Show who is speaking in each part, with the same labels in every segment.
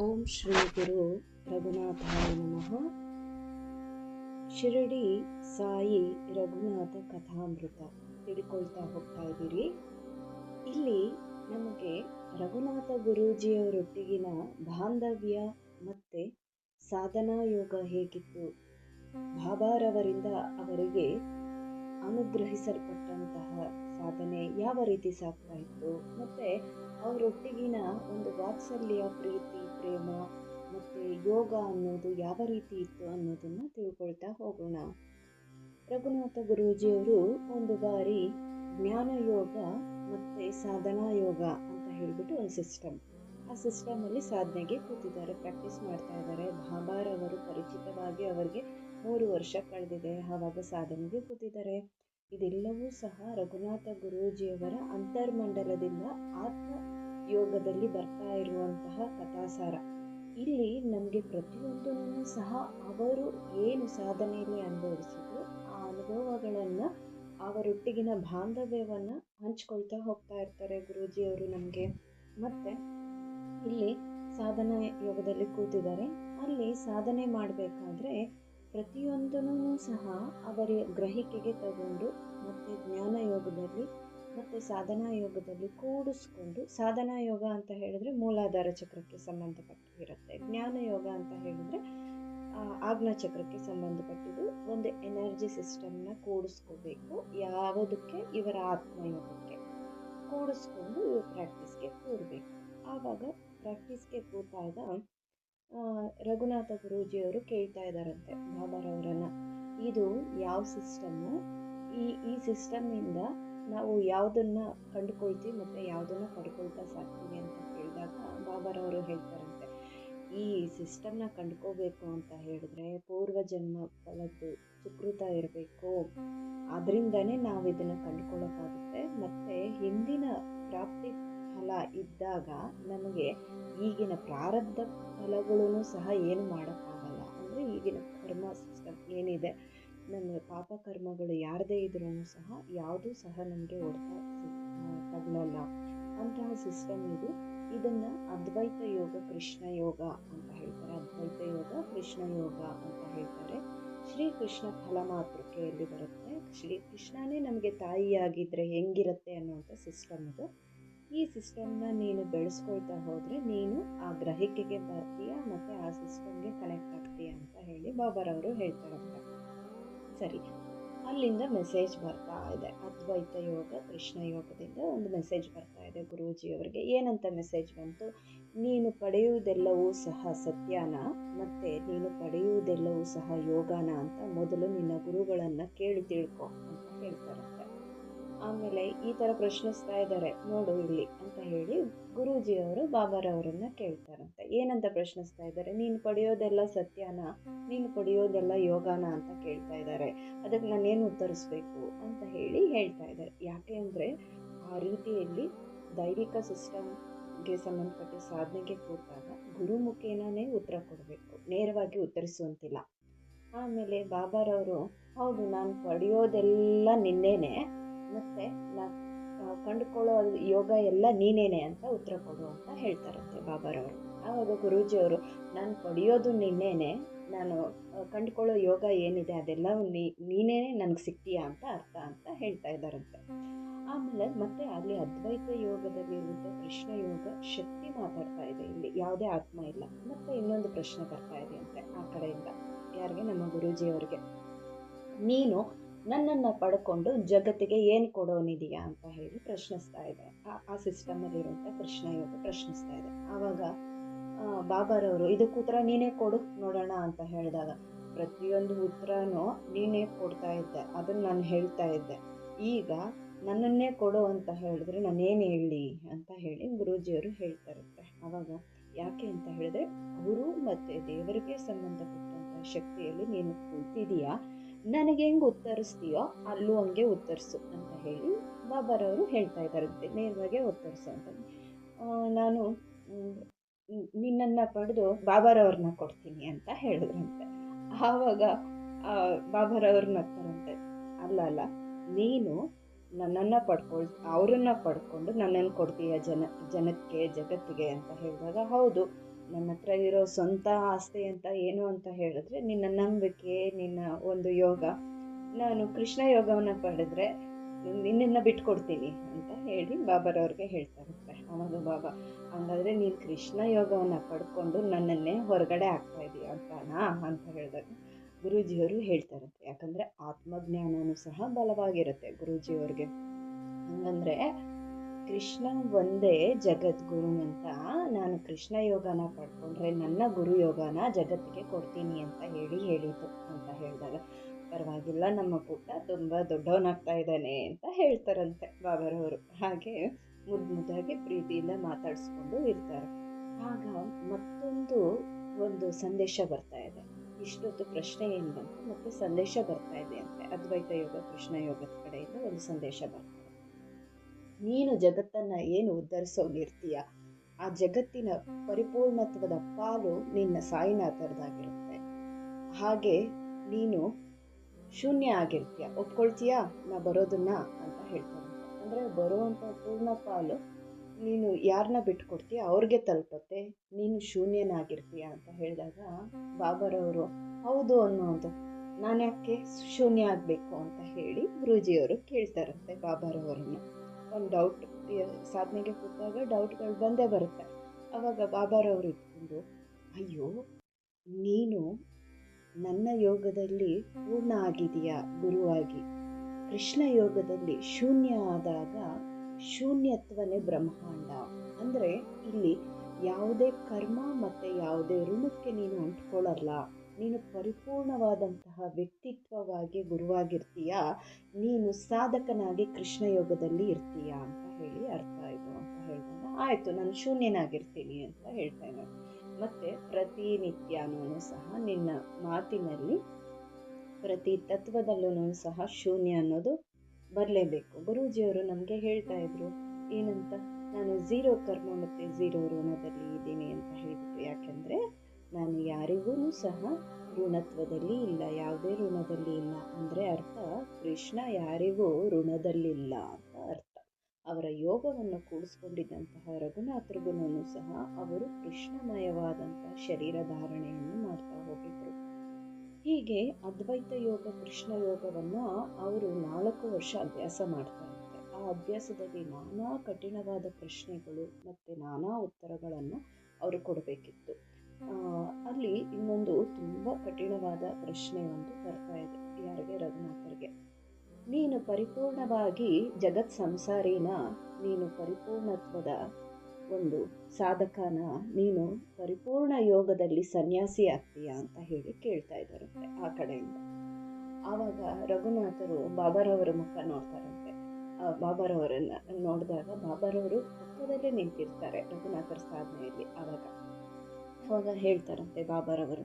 Speaker 1: ಓಂ ಶ್ರೀ ಗುರು ರಘುನಾಥಾಯ ನಮಃ. ಶಿರಡಿ ಸಾಯಿ ರಘುನಾಥ ಕಥಾಮೃತ ತಿಳ್ಕೊಳ್ತಾ ಹೋಗ್ತಾ ಇದ್ದೀರಿ. ಇಲ್ಲಿ ನಮಗೆ ರಘುನಾಥ ಗುರೂಜಿಯವರೊಟ್ಟಿಗಿನ ಬಾಂಧವ್ಯ ಮತ್ತು ಸಾಧನಾ ಯೋಗ ಹೇಗಿತ್ತು? ಬಾಬಾರವರಿಂದ ಅವರಿಗೆ ಅನುಗ್ರಹಿಸಲ್ಪಟ್ಟಂತಹ ಸಾಧನೆ ಯಾವ ರೀತಿ ಸಾಗ್ತಾ ಇತ್ತು ಮತ್ತು ಅವರೊಟ್ಟಿಗಿನ ಒಂದು ವಾತ್ಸಲ್ಯ, ಪ್ರೀತಿ, ಪ್ರೇಮ ಮತ್ತು ಯೋಗ ಅನ್ನೋದು ಯಾವ ರೀತಿ ಇತ್ತು ಅನ್ನೋದನ್ನು ತಿಳ್ಕೊಳ್ತಾ ಹೋಗೋಣ. ರಘುನಾಥ ಗುರೂಜಿಯವರು ಒಂದು ಬಾರಿ ಜ್ಞಾನ ಯೋಗ ಮತ್ತು ಸಾಧನಾ ಯೋಗ ಅಂತ ಹೇಳಿಬಿಟ್ಟು ಒಂದು ಸಿಸ್ಟಮ್ ಆ ಸಿಸ್ಟಮಲ್ಲಿ ಸಾಧನೆಗೆ ಕೂತಿದ್ದಾರೆ ಪ್ರಾಕ್ಟೀಸ್ ಮಾಡ್ತಾ ಇದ್ದಾರೆ. ಬಾಬಾರವರು ಪರಿಚಿತವಾಗಿ ಅವರಿಗೆ ಮೂರು ವರ್ಷ ಕಳೆದಿದೆ, ಆವಾಗ ಸಾಧನೆಗೆ ಕೂತಿದ್ದಾರೆ. ಇದೆಲ್ಲವೂ ಸಹ ರಘುನಾಥ ಗುರೂಜಿಯವರ ಅಂತರ್ಮಂಡಲದಿಂದ ಆತ್ಮ ಯೋಗದಲ್ಲಿ ಬರ್ತಾ ಇರುವಂತಹ ಕಥಾಸಾರ. ಇಲ್ಲಿ ನಮಗೆ ಪ್ರತಿಯೊಂದನ್ನು ಸಹ ಅವರು ಏನು ಸಾಧನೆಯಲ್ಲಿ ಅನುಭವಿಸಿದ್ರು, ಆ ಅನುಭವಗಳನ್ನು ಅವರೊಟ್ಟಿಗಿನ ಬಾಂಧವ್ಯವನ್ನು ಹಂಚ್ಕೊಳ್ತಾ ಹೋಗ್ತಾ ಇರ್ತಾರೆ ಗುರೂಜಿಯವರು ನಮಗೆ. ಮತ್ತು ಇಲ್ಲಿ ಸಾಧನ ಯೋಗದಲ್ಲಿ ಕೂತಿದ್ದಾರೆ. ಅಲ್ಲಿ ಸಾಧನೆ ಮಾಡಬೇಕಾದ್ರೆ ಪ್ರತಿಯೊಂದನ್ನು ಸಹ ಅವರ ಗ್ರಹಿಕೆಗೆ ತಗೊಂಡು ಮತ್ತು ಜ್ಞಾನ ಯೋಗದಲ್ಲಿ ಮತ್ತು ಸಾಧನಾ ಯೋಗದಲ್ಲಿ ಕೂಡಿಸ್ಕೊಂಡು ಸಾಧನಾ ಯೋಗ ಅಂತ ಹೇಳಿದ್ರೆ ಮೂಲಾಧಾರ ಚಕ್ರಕ್ಕೆ ಸಂಬಂಧಪಟ್ಟಿರುತ್ತೆ. ಜ್ಞಾನ ಯೋಗ ಅಂತ ಹೇಳಿದ್ರೆ ಆಜ್ಞಾ ಚಕ್ರಕ್ಕೆ ಸಂಬಂಧಪಟ್ಟಿದ್ದು ಒಂದು ಎನರ್ಜಿ ಸಿಸ್ಟಮ್ನ ಕೂಡಿಸ್ಕೋಬೇಕು ಯಾವುದಕ್ಕೆ? ಇವರ ಆತ್ಮಯೋಗಕ್ಕೆ. ಕೂಡಿಸ್ಕೊಂಡು ಇವ್ರ ಪ್ರಾಕ್ಟೀಸ್ಗೆ ಕೂರಬೇಕು. ಆವಾಗ ಪ್ರಾಕ್ಟೀಸ್ಗೆ ಕೂತಾಗ ರಘುನಾಥ ಗುರೂಜಿಯವರು ಕೇಳ್ತಾ ಇದ್ದಾರಂತೆ ಬಾಬಾರವರನ್ನು. ಇದು ಯಾವ ಸಿಸ್ಟಮ್ಮು ಈ ಈ ಸಿಸ್ಟಮ್ಮಿಂದ ನಾವು ಯಾವುದನ್ನು ಕಂಡುಕೊಳ್ತೀವಿ ಮತ್ತು ಯಾವುದನ್ನು ಪಡ್ಕೊಳ್ತಾ ಸಾಕ್ತೀವಿ ಅಂತ ಕೇಳಿದಾಗ ಬಾಬಾರವರು ಹೇಳ್ತಾರಂತೆ. ಈ ಸಿಸ್ಟಮ್ನ ಕಂಡ್ಕೋಬೇಕು ಅಂತ ಹೇಳಿದ್ರೆ ಪೂರ್ವಜನ್ಮ ಫಲದ್ದು ಸುಕೃತ ಇರಬೇಕು. ಅದರಿಂದನೇ ನಾವು ಇದನ್ನು ಕಂಡುಕೊಳ್ಳೋಕ್ಕಾಗುತ್ತೆ. ಮತ್ತು ಹಿಂದಿನ ಪ್ರಾಪ್ತಿ ಫಲ ಇದ್ದಾಗ ನಮಗೆ ಈಗಿನ ಪ್ರಾರಬ್ಧ ಫಲಗಳೂ ಸಹ ಏನು ಮಾಡೋಕ್ಕಾಗಲ್ಲ. ಅಂದರೆ ಈಗಿನ ಕರ್ಮ ಸಿಸ್ಟಮ್ ಏನಿದೆ, ನಮ್ಮ ಪಾಪ ಕರ್ಮಗಳು ಯಾರದೇ ಇದ್ರೂ ಸಹ ಯಾವುದೂ ಸಹ ನಮಗೆ ಹೊಡೆತ ತಗೊಳ್ಳಲ್ಲ ಅಂತಹ ಸಿಸ್ಟಮ್ ಇದು. ಇದನ್ನು ಅದ್ವೈತ ಯೋಗ, ಕೃಷ್ಣ ಯೋಗ ಅಂತ ಹೇಳ್ತಾರೆ. ಅದ್ವೈತ ಯೋಗ, ಕೃಷ್ಣ ಯೋಗ ಅಂತ ಹೇಳ್ತಾರೆ. ಶ್ರೀಕೃಷ್ಣ ಫಲ ಮಾತೃಕೆಯಲ್ಲಿ ಬರುತ್ತೆ. ಶ್ರೀಕೃಷ್ಣನೇ ನಮಗೆ ತಾಯಿಯಾಗಿದ್ದರೆ ಹೆಂಗಿರುತ್ತೆ ಅನ್ನುವಂಥ ಸಿಸ್ಟಮ್ ಇದು. ಈ ಸಿಸ್ಟಮ್ನ ನೀನು ಬೆಳೆಸ್ಕೊಳ್ತಾ ಹೋದರೆ ನೀನು ಆ ಗ್ರಹಿಕೆಗೆ ಬರ್ತೀಯ ಮತ್ತು ಆ ಸಿಸ್ಟಮ್ಗೆ ಕನೆಕ್ಟ್ ಆಗ್ತೀಯ ಅಂತ ಹೇಳಿ ಬಾಬಾರವರು ಹೇಳ್ತಾರೆ ಸರಿ, ಅಲ್ಲಿಂದ ಮೆಸೇಜ್ ಬರ್ತಾ ಇದೆ. ಅದ್ವೈತ ಯೋಗ, ಕೃಷ್ಣ ಯೋಗದಿಂದ ಒಂದು ಮೆಸೇಜ್ ಬರ್ತಾ ಇದೆ ಗುರೂಜಿಯವರಿಗೆ ಏನಂತ ಮೆಸೇಜ್ ಬಂತು? ನೀನು ಪಡೆಯುವುದೆಲ್ಲವೂ ಸಹ ಸತ್ಯಾನ ಮತ್ತು ನೀನು ಪಡೆಯುವುದೆಲ್ಲವೂ ಸಹ ಯೋಗಾನ ಅಂತ ಮೊದಲು ನಿನ್ನ ಗುರುಗಳನ್ನು ಕೇಳಿ ತಿಳ್ಕೊ ಅಂತ ಹೇಳ್ತಾರಂತೆ. ಆಮೇಲೆ ಈ ಥರ ಪ್ರಶ್ನಿಸ್ತಾ ಇದ್ದಾರೆ, ನೋಡು ಇಲ್ಲಿ ಅಂತ ಹೇಳಿ ಗುರೂಜಿಯವರು ಬಾಬಾರವರನ್ನ ಕೇಳ್ತಾರಂತೆ. ಏನಂತ ಪ್ರಶ್ನಿಸ್ತಾ ಇದ್ದಾರೆ? ನೀನು ಪಡೆಯೋದೆಲ್ಲ ಸತ್ಯನ? ನೀನು ಪಡೆಯೋದೆಲ್ಲ ಯೋಗಾನ ಅಂತ ಕೇಳ್ತಾ ಇದ್ದಾರೆ. ಅದಕ್ಕೆ ನಾನೇನು ಉತ್ತರಿಸ್ಬೇಕು ಅಂತ ಹೇಳಿ ಹೇಳ್ತಾ ಇದ್ದಾರೆ. ಯಾಕೆ ಅಂದರೆ ಆ ರೀತಿಯಲ್ಲಿ ದೈವಿಕ ಸಿಸ್ಟಮ್ಗೆ ಸಂಬಂಧಪಟ್ಟ ಸಾಧನೆಗೆ ಕೂತಾಗ ಗುರುಮುಖೇನೇ ಉತ್ತರ ಕೊಡಬೇಕು. ನೇರವಾಗಿ ಉತ್ತರಿಸುವಂತಿಲ್ಲ. ಆಮೇಲೆ ಬಾಬಾರವರು, ಹೌದು, ನಾನು ಪಡೆಯೋದೆಲ್ಲ ನಿನ್ನೇನೆ ಮತ್ತು ನಾ ಕಂಡುಕೊಳ್ಳೋ ಯೋಗ ಎಲ್ಲ ನೀನೇನೆ ಅಂತ ಉತ್ತರ ಕೊಡು ಅಂತ ಹೇಳ್ತಾರಂತೆ ಬಾಬಾರವರು. ಆವಾಗ ಗುರೂಜಿಯವರು, ನಾನು ಪಡೆಯೋದು ನಿನ್ನೇನೆ, ನಾನು ಕಂಡುಕೊಳ್ಳೋ ಯೋಗ ಏನಿದೆ ಅದೆಲ್ಲ ನೀ ನೀನೇ ನನಗೆ ಸಿಗ್ತೀಯಾ ಅಂತ ಅರ್ಥ ಅಂತ ಹೇಳ್ತಾ ಇದ್ದಾರಂತೆ. ಆಮೇಲೆ ಮತ್ತೆ ಅಲ್ಲಿ ಅದ್ವೈತ ಯೋಗದಲ್ಲಿ ಯೋಗದಲ್ಲಿರುವಂಥ ಕೃಷ್ಣ ಯೋಗ ಶಕ್ತಿ ಮಾತಾಡ್ತಾ ಇದೆ. ಇಲ್ಲಿ ಯಾವುದೇ ಆತ್ಮ ಇಲ್ಲ. ಮತ್ತೆ ಇನ್ನೊಂದು ಪ್ರಶ್ನೆ ಬರ್ತಾ ಇದೆ ಅಂತೆ ಆ ಕಡೆಯಿಂದ. ಯಾರಿಗೆ? ನಮ್ಮ ಗುರೂಜಿಯವರಿಗೆ. ನೀನು ನನ್ನನ್ನು ಪಡ್ಕೊಂಡು ಜಗತ್ತಿಗೆ ಏನು ಕೊಡೋನಿದೆಯಾ ಅಂತ ಹೇಳಿ ಪ್ರಶ್ನಿಸ್ತಾ ಇದೆ. ಆ ಸಿಸ್ಟಮಲ್ಲಿರುವಂಥ ಕೃಷ್ಣ ಇವಾಗ ಪ್ರಶ್ನಿಸ್ತಾ ಇದೆ. ಆವಾಗ ಬಾಬಾರವರು ಇದಕ್ಕೆ ಉತ್ತರ ನೀನೇ ಕೊಡು, ನೋಡೋಣ, ಅಂತ ಹೇಳಿದಾಗ, ಪ್ರತಿಯೊಂದು ಉತ್ತರನೂ ನೀನೇ ಕೊಡ್ತಾ ಇದ್ದೆ, ಅದನ್ನು ನಾನು ಹೇಳ್ತಾ ಇದ್ದೆ. ಈಗ ನನ್ನನ್ನೇ ಕೊಡು ಅಂತ ಹೇಳಿದ್ರೆ ನಾನೇನು ಹೇಳಿ? ಅಂತ ಹೇಳಿ ಗುರೂಜಿಯವರು ಹೇಳ್ತಾರಂತೆ. ಆವಾಗ, ಯಾಕೆ ಅಂತ ಹೇಳಿದ್ರೆ, ಗುರು ಮತ್ತು ದೇವರಿಗೆ ಸಂಬಂಧಪಟ್ಟಂಥ ಶಕ್ತಿಯಲ್ಲಿ ನೀನು ಕೂತಿದೀಯಾ? ನನಗೆ ಹೆಂಗೆ ಉತ್ತರಿಸ್ತೀಯೋ ಅಲ್ಲೂ ಹಂಗೆ ಉತ್ತರಿಸು ಅಂತ ಹೇಳಿ ಬಾಬಾರವರು ಹೇಳ್ತಾ ಇದ್ದಾರಂತೆ ನೇರವಾಗಿ ಉತ್ತರಿಸು ಅಂತ ನಾನು ನಿನ್ನನ್ನು ಪಡೆದು ಬಾಬಾರವ್ರನ್ನ ಕೊಡ್ತೀನಿ ಅಂತ ಹೇಳಿದ್ರಂತೆ. ಆವಾಗ ಬಾಬಾರವ್ರು ನಗ್ತಾರಂತೆ. ಅಲ್ಲ ಅಲ್ಲ, ನೀನು ನನ್ನನ್ನು ಪಡ್ಕೊಳ್, ಅವರನ್ನು ಪಡ್ಕೊಂಡು ನನ್ನನ್ನು ಕೊಡ್ತೀಯ ಜನ, ಜನಕ್ಕೆ, ಜಗತ್ತಿಗೆ ಅಂತ ಹೇಳಿದಾಗ ಹೌದು. ನನ್ನ ಹತ್ರ ಇರೋ ಸ್ವಂತ ಆಸ್ತಿ ಅಂತ ಏನು ಅಂತ ಹೇಳಿದ್ರೆ, ನಿನ್ನ ನಂಬಿಕೆ, ನಿನ್ನ ಒಂದು ಯೋಗ. ನಾನು ಕೃಷ್ಣ ಯೋಗವನ್ನು ಪಡೆದ್ರೆ ನಿನ್ನನ್ನು ಬಿಟ್ಕೊಡ್ತೀನಿ ಅಂತ ಹೇಳಿ ಬಾಬರವ್ರಿಗೆ ಹೇಳ್ತಾರಂತೆ ಅವಾಗ ಬಾಬಾ ಹಂಗಾದ್ರೆ ನೀನು ಕೃಷ್ಣ ಯೋಗವನ್ನು ಪಡ್ಕೊಂಡು ನನ್ನನ್ನೇ ಹೊರಗಡೆ ಆಗ್ತಾ ಇದೀಯ ಅಂತಾನಾ ಅಂತ ಹೇಳಿದಾಗ ಗುರೂಜಿಯವರು ಹೇಳ್ತಾರಂತೆ. ಯಾಕಂದರೆ ಆತ್ಮಜ್ಞಾನವೂ ಸಹ ಬಲವಾಗಿರುತ್ತೆ ಗುರೂಜಿಯವ್ರಿಗೆ. ಹಂಗಂದ್ರೆ ಕೃಷ್ಣ ಒಂದೇ ಜಗದ್ಗುರು ಅಂತ ನಾನು ಕೃಷ್ಣ ಯೋಗನ ಪಡ್ಕೊಂಡ್ರೆ ನನ್ನ ಗುರು ಯೋಗನ ಜಗತ್ತಿಗೆ ಕೊಡ್ತೀನಿ ಅಂತ ಹೇಳಿ ಹೇಳಿತು ಅಂತ ಹೇಳಿದಾಗ, ಪರವಾಗಿಲ್ಲ ನಮ್ಮ ಪುಟ್ಟ ತುಂಬ ದೊಡ್ಡವನಾಗ್ತಾ ಇದ್ದಾನೆ ಅಂತ ಹೇಳ್ತಾರಂತೆ ಬಾಬರವರು. ಹಾಗೆ ಮುದ್ದು ಮುದ್ದಾಗಿ ಪ್ರೀತಿಯಿಂದ ಮಾತಾಡಿಸ್ಕೊಂಡು ಇರ್ತಾರೆ. ಆಗ ಮತ್ತೊಂದು ಒಂದು ಸಂದೇಶ ಬರ್ತಾ ಇದೆ. ಇಷ್ಟೊತ್ತು ಪ್ರಶ್ನೆ ಏನು ಬಂತು? ಮತ್ತು ಸಂದೇಶ ಬರ್ತಾ ಇದೆ ಅಂತೆ. ಅದ್ವೈತ ಯೋಗ ಕೃಷ್ಣ ಯೋಗದ ಕಡೆಯಿಂದ ಒಂದು ಸಂದೇಶ ಬರ್ತಾ ನೀನು ಜಗತ್ತನ್ನು ಏನು ಉದ್ಧರಿಸೋಗಿರ್ತೀಯ ಆ ಜಗತ್ತಿನ ಪರಿಪೂರ್ಣತ್ವದ ಪಾಲು ನಿನ್ನ ಸಾಯಿನಾಥರದಾಗಿರುತ್ತೆ. ಹಾಗೆ ನೀನು ಶೂನ್ಯ ಆಗಿರ್ತೀಯ. ಒಪ್ಕೊಳ್ತೀಯಾ? ನಾ ಬರೋದನ್ನ ಅಂತ ಹೇಳ್ತಾರೆ. ಅಂದರೆ ಬರುವಂಥ ಪೂರ್ಣ ಪಾಲು ನೀನು ಯಾರನ್ನ ಬಿಟ್ಕೊಡ್ತೀಯ? ಅವ್ರಿಗೆ ತಲುಪತ್ತೆ. ನೀನು ಶೂನ್ಯನಾಗಿರ್ತೀಯ ಅಂತ ಹೇಳಿದಾಗ ಬಾಬರವರು, ಹೌದು ಅನ್ನೋದು ನಾನು ಯಾಕೆ ಶೂನ್ಯ ಆಗಬೇಕು? ಅಂತ ಹೇಳಿ ಗುರೂಜಿಯವರು ಕೇಳ್ತಾರಂತೆ ಬಾಬಾರವರನ್ನು. ಒಂದು ಡೌಟ್ ಸಾಧನೆಗೆ ಕೂತಾಗ ಡೌಟ್ಗಳು ಬಂದೇ ಬರುತ್ತೆ. ಆವಾಗ ಬಾಬಾರವರು ಇಟ್ಕೊಂಡು, ಅಯ್ಯೋ, ನೀನು ನನ್ನ ಯೋಗದಲ್ಲಿ ಪೂರ್ಣ ಆಗಿದೆಯಾ ಗುರುವಾಗಿ? ಕೃಷ್ಣ ಯೋಗದಲ್ಲಿ ಶೂನ್ಯ ಆದಾಗ ಶೂನ್ಯತ್ವನೇ ಬ್ರಹ್ಮಾಂಡ. ಅಂದರೆ ಇಲ್ಲಿ ಯಾವುದೇ ಕರ್ಮ ಮತ್ತು ಯಾವುದೇ ಋಣಕ್ಕೆ ನೀನು ಅಂಟ್ಕೊಳ್ಳಲ್ಲ. ನೀನು ಪರಿಪೂರ್ಣವಾದಂತಹ ವ್ಯಕ್ತಿತ್ವವಾಗಿ ಗುರುವಾಗಿರ್ತೀಯ, ನೀನು ಸಾಧಕನಾಗಿ ಕೃಷ್ಣ ಯೋಗದಲ್ಲಿ ಇರ್ತೀಯ ಅಂತ ಹೇಳಿ ಅರ್ಥ ಆಯಿತು ಅಂತ ಹೇಳಿದಾಗ, ಆಯಿತು, ನಾನು ಶೂನ್ಯನಾಗಿರ್ತೀನಿ ಅಂತ ಹೇಳ್ತೇನೆ ಮತ್ತು ಪ್ರತಿನಿತ್ಯನೂ ಸಹ ನಿನ್ನ ಮಾತಿನಲ್ಲಿ ಪ್ರತಿ ತತ್ವದಲ್ಲೂ ಸಹ ಶೂನ್ಯ ಅನ್ನೋದು ಬರಲೇಬೇಕು. ಗುರೂಜಿಯವರು ನಮಗೆ ಹೇಳ್ತಾ ಇದ್ರು, ಏನಂತ, ನಾನು ಝೀರೋ ಕರ್ಮ ಮತ್ತು ಝೀರೋ ಋಣದಲ್ಲಿ ಇದ್ದೀನಿ ಅಂತ ಹೇಳಿದ್ರು. ಯಾಕೆಂದರೆ ನಾನು ಯಾರಿಗೂ ಸಹ ಋಣತ್ವದಲ್ಲಿ ಇಲ್ಲ, ಯಾವುದೇ ಋಣದಲ್ಲಿ ಇಲ್ಲ. ಅಂದರೆ ಅರ್ಥ, ಕೃಷ್ಣ ಯಾರಿಗೂ ಋಣದಲ್ಲಿಲ್ಲ ಅಂತ ಅರ್ಥ. ಅವರ ಯೋಗವನ್ನು ಕೂಡಿಸ್ಕೊಂಡಿದ್ದಂತಹ ರಘುನಾಥರಿಗೂ ಸಹ ಅವರು ಕೃಷ್ಣಮಯವಾದಂತಹ ಶರೀರ ಧಾರಣೆಯನ್ನು ಮಾಡ್ತಾ ಹೋಗಿದ್ರು. ಹೀಗೆ ಅದ್ವೈತ ಯೋಗ, ಕೃಷ್ಣ ಯೋಗವನ್ನು ಅವರು ನಾಲ್ಕು ವರ್ಷ ಅಭ್ಯಾಸ ಮಾಡ್ತಾರಂತೆ ಆ ಅಭ್ಯಾಸದಲ್ಲಿ ನಾನಾ ಕಠಿಣವಾದ ಪ್ರಶ್ನೆಗಳು ಮತ್ತು ನಾನಾ ಉತ್ತರಗಳನ್ನು ಅವರು ಕೊಡಬೇಕಿತ್ತು. ಅಲ್ಲಿ ಇನ್ನೊಂದು ತುಂಬ ಕಠಿಣವಾದ ಪ್ರಶ್ನೆ ಒಂದು ಬರ್ತಾ ಇದೆ, ಯಾರಿಗೆ? ರಘುನಾಥರಿಗೆ. ನೀನು ಪರಿಪೂರ್ಣವಾಗಿ ಜಗತ್ ಸಂಸಾರಿನ, ನೀನು ಪರಿಪೂರ್ಣತ್ವದ ಒಂದು ಸಾಧಕನ, ನೀನು ಪರಿಪೂರ್ಣ ಯೋಗದಲ್ಲಿ ಸನ್ಯಾಸಿ ಆಗ್ತೀಯಾ ಅಂತ ಹೇಳಿ ಕೇಳ್ತಾ ಇದ್ದಾರಂತೆ ಆ ಕಡೆಯಿಂದ. ಆವಾಗ ರಘುನಾಥರು ಬಾಬಾರವರ ಮುಖ ನೋಡ್ತಾರಂತೆ. ಬಾಬಾರವರನ್ನ ನೋಡಿದಾಗ ಬಾಬಾರವರು ಪಕ್ಕದಲ್ಲೇ ನಿಂತಿರ್ತಾರೆ ರಘುನಾಥರ ಸಾಧನೆಯಲ್ಲಿ ಆವಾಗ. ಅವಾಗ ಹೇಳ್ತಾರಂತೆ ಬಾಬಾರವರು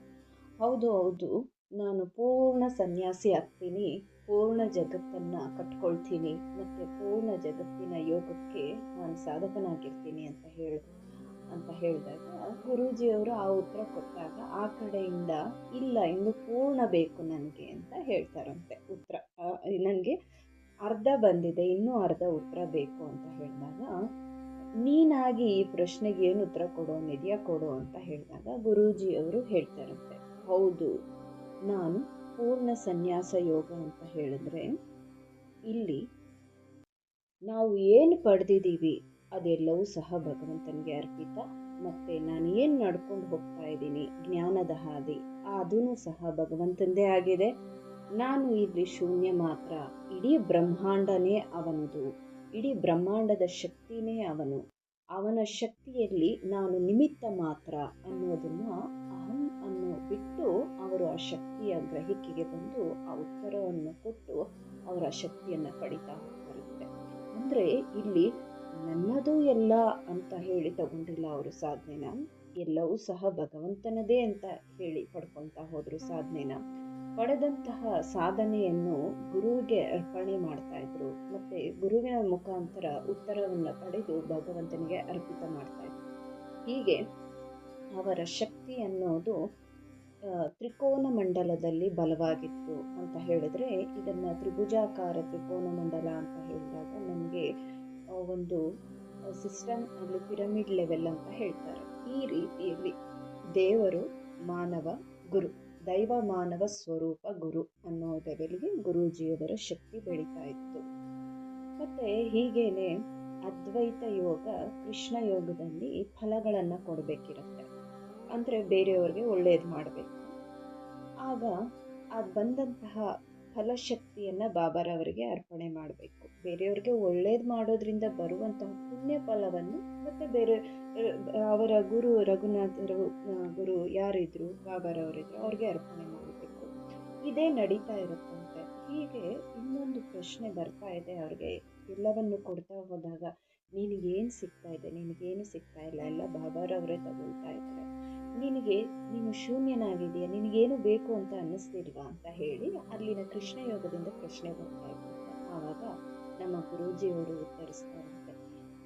Speaker 1: ಹೌದು ಹೌದು. ನಾನು ಪೂರ್ಣ ಸನ್ಯಾಸಿ ಆಗ್ತೀನಿ, ಪೂರ್ಣ ಜಗತ್ತನ್ನು ಕಟ್ಕೊಳ್ತೀನಿ ಮತ್ತು ಪೂರ್ಣ ಜಗತ್ತಿನ ಯೋಗಕ್ಕೆ ನಾನು ಸಾಧಕನಾಗಿರ್ತೀನಿ ಅಂತ ಹೇಳಿ, ಅಂತ ಹೇಳಿದಾಗ ಗುರೂಜಿಯವರು ಆ ಉತ್ತರ ಕೊಟ್ಟಾಗ ಆ ಕಡೆಯಿಂದ ಇಲ್ಲ, ಇನ್ನು ಪೂರ್ಣ ಬೇಕು ನನಗೆ ಅಂತ ಹೇಳ್ತಾರಂತೆ ಉತ್ತರ. ನನಗೆ ಅರ್ಧ ಬಂದಿದೆ, ಇನ್ನೂ ಅರ್ಧ ಉತ್ತರ ಬೇಕು ಅಂತ ಹೇಳಿದಾಗ ನೀನಾಗಿ ಈ ಪ್ರಶ್ನೆಗೆ ಏನು ಉತ್ತರ ಕೊಡೋನಿದೆಯಾ ಕೊಡು ಅಂತ ಹೇಳಿದಾಗ ಗುರೂಜಿಯವರು ಹೇಳ್ತಾರಂತೆ. ಹೌದು, ನಾನು ಪೂರ್ಣ ಸನ್ಯಾಸ ಯೋಗ ಅಂತ ಹೇಳಿದ್ರೆ ಇಲ್ಲಿ ನಾವು ಏನು ಪಡೆದಿದ್ದೀವಿ ಅದೆಲ್ಲವೂ ಸಹ ಭಗವಂತನಿಗೆ ಅರ್ಪಿತ. ಮತ್ತು ನಾನು ಏನು ನಡ್ಕೊಂಡು ಹೋಗ್ತಾ ಇದ್ದೀನಿ, ಜ್ಞಾನದ ಹಾದಿ ಅದೂ ಸಹ ಭಗವಂತಂದೇ ಆಗಿದೆ. ನಾನು ಇಲ್ಲಿ ಶೂನ್ಯ ಮಾತ್ರ, ಇಡೀ ಬ್ರಹ್ಮಾಂಡನೇ ಅವನದು. ಇಡೀ ಬ್ರಹ್ಮಾಂಡದ ಶಕ್ತಿನೇ ಅವನು. ಅವನ ಶಕ್ತಿಯಲ್ಲಿ ನಾನು ನಿಮಿತ್ತ ಮಾತ್ರ ಅನ್ನೋದನ್ನು ಅಹಂ ಅನ್ನು ಬಿಟ್ಟು ಅವರು ಆ ಶಕ್ತಿಯ ಗ್ರಹಿಕೆಗೆ ಬಂದು ಆ ಉತ್ತರವನ್ನು ಕೊಟ್ಟು ಅವರ ಶಕ್ತಿಯನ್ನು ಪಡಿತಾ ಬರುತ್ತೆ. ಅಂದರೆ ಇಲ್ಲಿ ನನ್ನದು ಎಲ್ಲ ಅಂತ ಹೇಳಿ ತಗೊಂಡಿಲ್ಲ ಅವರು ಸಾಧನೆನ? ಎಲ್ಲವೂ ಸಹ ಭಗವಂತನದೇ ಅಂತ ಹೇಳಿ ಪಡ್ಕೊತಾ ಹೋದರು ಸಾಧನೆನ? ಪಡೆದಂತಹ ಸಾಧನೆಯನ್ನು ಗುರುವಿಗೆ ಅರ್ಪಣೆ ಮಾಡ್ತಾ ಇದ್ರು. ಮತ್ತೆ ಗುರುವಿನ ಮುಖಾಂತರ ಉತ್ತರವನ್ನು ಪಡೆದು ಭಗವಂತನಿಗೆ ಅರ್ಪಿತ ಮಾಡ್ತಾ ಇದ್ರು. ಹೀಗೆ ಅವರ ಶಕ್ತಿ ಅನ್ನೋದು ತ್ರಿಕೋನ ಮಂಡಲದಲ್ಲಿ ಬಲವಾಗಿತ್ತು ಅಂತ ಹೇಳಿದ್ರೆ, ಇದನ್ನು ತ್ರಿಭುಜಾಕಾರ ತ್ರಿಕೋನ ಮಂಡಲ ಅಂತ ಹೇಳಿದಾಗ ನಮಗೆ ಒಂದು ಸಿಸ್ಟಮ್ ಅಲ್ಲಿ ಪಿರಮಿಡ್ ಲೆವೆಲ್ ಅಂತ ಹೇಳ್ತಾರೆ. ಈ ರೀತಿಯಲ್ಲಿ ದೇವರು ಮಾನವ ಗುರು. ದೈವ ಮಾನವ ಸ್ವರೂಪ ಗುರು ಅನ್ನೋ ಲೆವೆಲ್ಗೆ ಗುರೂಜಿಯವರ ಶಕ್ತಿ ಬೆಳೀತಾ ಇತ್ತು. ಮತ್ತು ಹೀಗೇನೆ ಅದ್ವೈತ ಯೋಗ ಕೃಷ್ಣ ಯೋಗದಲ್ಲಿ ಫಲಗಳನ್ನು ಕೊಡಬೇಕಿರುತ್ತೆ. ಅಂದರೆ ಬೇರೆಯವ್ರಿಗೆ ಒಳ್ಳೇದು ಮಾಡಬೇಕು. ಆಗ ಆ ಬಂದಂತಹ ಫಲಶಕ್ತಿಯನ್ನು ಬಾಬಾರವರಿಗೆ ಅರ್ಪಣೆ ಮಾಡಬೇಕು. ಬೇರೆಯವ್ರಿಗೆ ಒಳ್ಳೇದು ಮಾಡೋದ್ರಿಂದ ಬರುವಂತಹ ಪುಣ್ಯ ಫಲವನ್ನು ಮತ್ತು ಬೇರೆ, ಅವರ ಗುರು ರಘುನಾಥರ ಗುರು ಯಾರಿದ್ರು ಬಾಬಾರವರಿದ್ರು ಅವ್ರಿಗೆ ಅರ್ಪಣೆ ಮಾಡಬೇಕು. ಇದೇ ನಡೀತಾ ಇರುತ್ತಂತೆ. ಹೀಗೆ ಇನ್ನೊಂದು ಪ್ರಶ್ನೆ ಬರ್ತಾ ಇದೆ ಅವ್ರಿಗೆ. ಎಲ್ಲವನ್ನು ಕೊಡ್ತಾ ಹೋದಾಗ ನಿನಗೇನು ಸಿಗ್ತಾ ಇದೆ? ನಿನಗೇನು ಸಿಗ್ತಾ ಇಲ್ಲ? ಎಲ್ಲ ಬಾಬಾರವರೇ ತಗೊಳ್ತಾ ಇದ್ದಾರೆ. ನಿನಗೆ, ನೀನು ಶೂನ್ಯನಾಗಿದೆಯಾ ನಿನಗೇನು ಬೇಕು ಅಂತ ಅನ್ನಿಸ್ತಿಲ್ವಾ ಅಂತ ಹೇಳಿ ಅಲ್ಲಿನ ಕೃಷ್ಣ ಯೋಗದಿಂದ ಪ್ರಶ್ನೆ ಬರ್ತಾ ಆವಾಗ ನಮ್ಮ ಗುರೂಜಿಯವರು ಉತ್ತರಿಸ್ತಾರಂತೆ,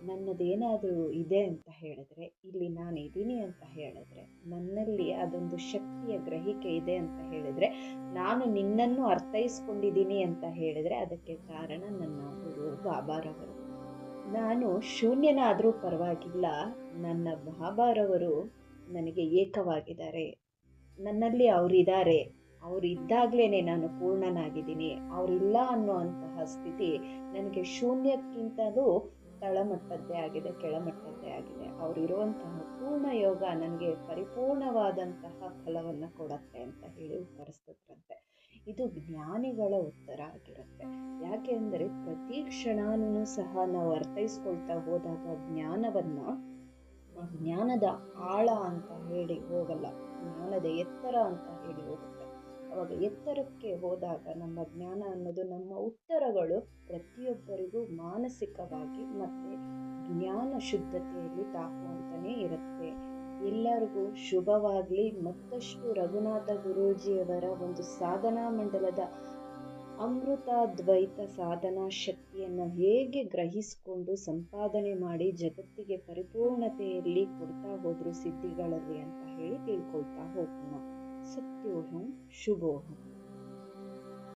Speaker 1: ನನ್ನದೇನಾದರೂ ಇದೆ ಅಂತ ಹೇಳಿದ್ರೆ, ಇಲ್ಲಿ ನಾನು ಇದ್ದೀನಿ ಅಂತ ಹೇಳಿದ್ರೆ, ನನ್ನಲ್ಲಿ ಅದೊಂದು ಶಕ್ತಿಯ ಗ್ರಹಿಕೆ ಇದೆ ಅಂತ ಹೇಳಿದ್ರೆ, ನಾನು ನಿನ್ನನ್ನು ಅರ್ಥೈಸ್ಕೊಂಡಿದ್ದೀನಿ ಅಂತ ಹೇಳಿದ್ರೆ, ಅದಕ್ಕೆ ಕಾರಣ ನನ್ನ ಗುರು ಬಾಬಾರವರು. ನಾನು ಶೂನ್ಯನಾದರೂ ಪರವಾಗಿಲ್ಲ, ನನ್ನ ಬಾಬಾರವರು ನನಗೆ ಏಕವಾಗಿದ್ದಾರೆ. ನನ್ನಲ್ಲಿ ಅವರಿದ್ದಾರೆ. ಅವರಿದ್ದಾಗಲೇ ನಾನು ಪೂರ್ಣನಾಗಿದ್ದೀನಿ. ಅವರಿಲ್ಲ ಅನ್ನುವಂತಹ ಸ್ಥಿತಿ ನನಗೆ ಶೂನ್ಯಕ್ಕಿಂತಲೂ ತಳಮಟ್ಟದ್ದೇ ಆಗಿದೆ, ಕೆಳಮಟ್ಟದ್ದೇ ಆಗಿದೆ. ಅವರಿರುವಂತಹ ಪೂರ್ಣ ಯೋಗ ನನಗೆ ಪರಿಪೂರ್ಣವಾದಂತಹ ಫಲವನ್ನು ಕೊಡತ್ತೆ ಅಂತ ಹೇಳಿ ಉತ್ತರಿಸ್ತಿದ್ರಂತೆ. ಇದು ಜ್ಞಾನಿಗಳ ಉತ್ತರ ಆಗಿರುತ್ತೆ. ಯಾಕೆ ಅಂದರೆ ಪ್ರತಿ ಕ್ಷಣನೂ ಸಹ ನಾವು ಅರ್ಥೈಸ್ಕೊಳ್ತಾ ಹೋದಾಗ ಜ್ಞಾನವನ್ನು ಜ್ಞಾನದ ಆಳ ಅಂತ ಹೇಳಿ ಹೋಗಲ್ಲ. ಜ್ಞಾನದ ಎತ್ತರ ಅಂತ ಹೇಳಿ ಹೋಗುತ್ತೆ. ಅವಾಗ ಎತ್ತರಕ್ಕೆ ಹೋದಾಗ ನಮ್ಮ ಜ್ಞಾನ ಅನ್ನೋದು ನಮ್ಮ ಉತ್ತರಗಳು ಪ್ರತಿಯೊಬ್ಬರಿಗೂ ಮಾನಸಿಕವಾಗಿ ಮತ್ತು ಜ್ಞಾನ ಶುದ್ಧತೆಯಲ್ಲಿ ತಾಕುವಂತಲೇ ಇರುತ್ತೆ. ಎಲ್ಲರಿಗೂ ಶುಭವಾಗಲಿ. ಮತ್ತಷ್ಟು ರಘುನಾಥ ಗುರೂಜಿಯವರ ಒಂದು ಸಾಧನಾ ಮಂಡಲದ ಅಮೃತಾದ್ವೈತ ಸಾಧನಾ ಶಕ್ತಿಯನ್ನು ಹೇಗೆ ಗ್ರಹಿಸಿಕೊಂಡು ಸಂಪಾದನೆ ಮಾಡಿ ಜಗತ್ತಿಗೆ ಪರಿಪೂರ್ಣತೆಯಲ್ಲಿ ಕೊಡ್ತಾ ಹೋದ್ರು ಸಿದ್ಧಿಗಳಲ್ಲಿ ಅಂತ ಹೇಳಿ ತಿಳ್ಕೊಳ್ತಾ ಹೋಗೋಣ ಸತ್ಯೋಹಂ ಶುಭೋಹಂ.